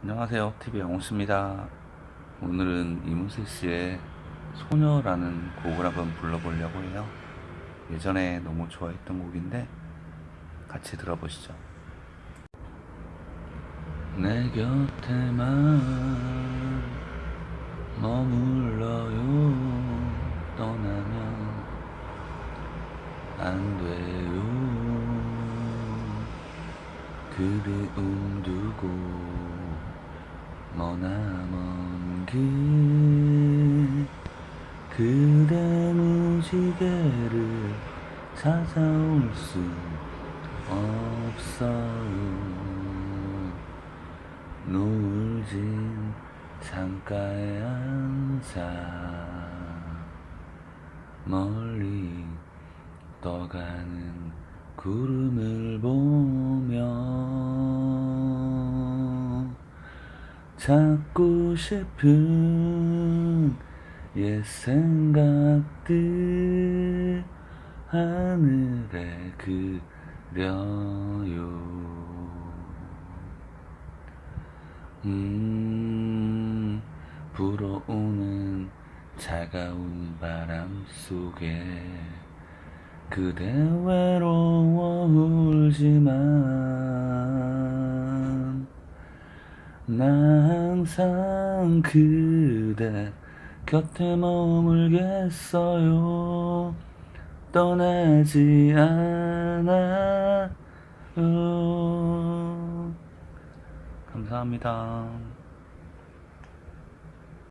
안녕하세요. TV 영호씨입니다. 오늘은 이문세 씨의 소녀라는 곡을 한번 불러보려고 해요. 예전에 너무 좋아했던 곡인데 같이 들어보시죠. 내 곁에만 머물러요 떠나면 안 돼요 그리움 두고 머나먼 길. 그대 무지개를 찾아올 수 없어요. 노을 진 창가에 앉아 멀리 떠가는 구름을 보며 찾고 싶은 옛 생각들 하늘에 그려요. 음, 불어오는 차가운 바람 속에 그대 외로워 울지만 나 항상 그대 곁에 머물겠어요 떠나지 않아요 감사합니다.